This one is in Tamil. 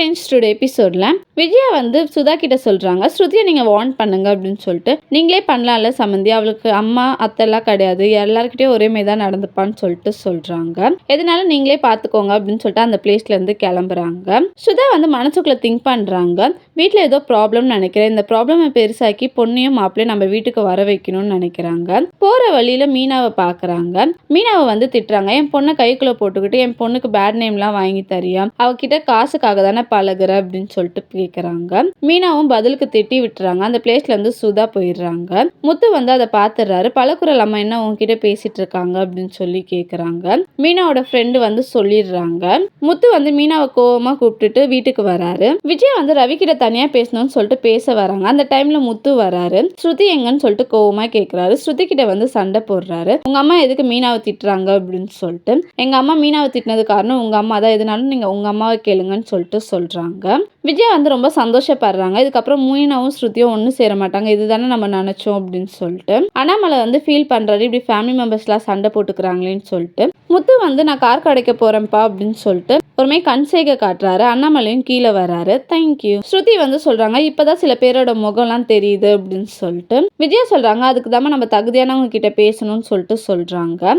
ஃப்ரெண்ட்ஸ் டுடே எபிசோடில் விஜயா வந்து சுதா கிட்ட சொல்கிறாங்க ஸ்ருதியை நீங்கள் வார்ன் பண்ணுங்க அப்படின்னு சொல்லிட்டு. நீங்களே பண்ணலாம்ல சம்மந்தி அவளுக்கு அம்மா அத்தைலாம் கிடையாது. எல்லாருக்கிட்டேயும் ஒரே மாதிரி தான் நடந்துப்பான்னு சொல்லிட்டு சொல்கிறாங்க எதனால நீங்களே பார்த்துக்கோங்க அப்படின்னு சொல்லிட்டு அந்த பிளேஸ்லேருந்து கிளம்புறாங்க. சுதா வந்து மனசுக்குள்ளே திங்க் பண்ணுறாங்க வீட்டில் ஏதோ ப்ராப்ளம் நினைக்கிறேன். இந்த ப்ராப்ளமை பெருசாக்கி பொண்ணையும் மாப்பிள்ளையும் நம்ம வீட்டுக்கு வர வைக்கணும்னு நினைக்கிறாங்க. போகிற வழியில் மீனாவை பார்க்குறாங்க மீனாவை வந்து திட்டுறாங்க. என் பொண்ணை கைக்குள்ளே போட்டுக்கிட்டு என் பொண்ணுக்கு பேட் நேம்லாம் வாங்கி தரியா? அவகிட்ட காசுக்காக தானே பழகுற அப்படின்னு சொல்லிட்டு கேட்குறாங்க மீனாவும் பதிலுக்கு திட்டி விட்டுறாங்க. அந்த பிளேஸ்ல இருந்து சுதா போயிடுறாங்க. முத்து வந்து அதை பார்த்துடுறாரு பழக்குறல் அம்மா என்ன உங்ககிட்ட பேசிட்டு இருக்காங்க அப்படின்னு சொல்லி கேட்குறாங்க மீனாவோட ஃப்ரெண்டு வந்து சொல்லிடுறாங்க. முத்து வந்து மீனாவை கோவமாக கூப்பிட்டுட்டு வீட்டுக்கு வராரு. விஜய் வந்து ரவி கிட்ட தனியாக பேசணும்னு சொல்லிட்டு பேச வராங்க. அந்த டைம்ல முத்து வராரு. ஸ்ருதி எங்கன்னு சொல்லிட்டு கோவமாக கேட்குறாரு ஸ்ருதி கிட்ட வந்து சண்டை போடுறாரு. உங்க அம்மா எதுக்கு மீனாவை திட்டுறாங்க? அப்படின்னு சொல்லிட்டு. எங்க அம்மா மீனாவை திட்டினது காரணம் உங்க அம்மா தான் எதுனாலும் நீங்க உங்க அம்மாவை கேளுங்கன்னு சொல்லிட்டு சொல்றாங்க. விஜயா வந்து ரொம்ப சந்தோஷப்படுறாங்க. இதுக்கப்புறம் மூயினாவும் ஸ்ருதியும் ஒன்றும் சேர மாட்டாங்க. இதுதானே நம்ம நினச்சோம் அப்படின்னு சொல்லிட்டு. அண்ணாமலை வந்து ஃபீல் பண்றாரு. இப்படி ஃபேமிலி மெம்பர்ஸ்லாம் சண்டை போட்டுக்கிறாங்களேன்னு சொல்லிட்டு. முத்து வந்து நான் கார் கடைக்க போறேன்ப்பா அப்படின்னு சொல்லிட்டு ஒருமே கண் காட்டுறாரு. அண்ணாமலையும் கீழே வராரு. தேங்க்யூ ஸ்ருதி வந்து சொல்றாங்க இப்பதான் சில பேரோட முகம்லாம் தெரியுது அப்படின்னு சொல்லிட்டு. விஜயா சொல்றாங்க அதுக்கு தான் நம்ம தகுதியானவங்க கிட்ட பேசணும்னு சொல்லிட்டு சொல்றாங்க.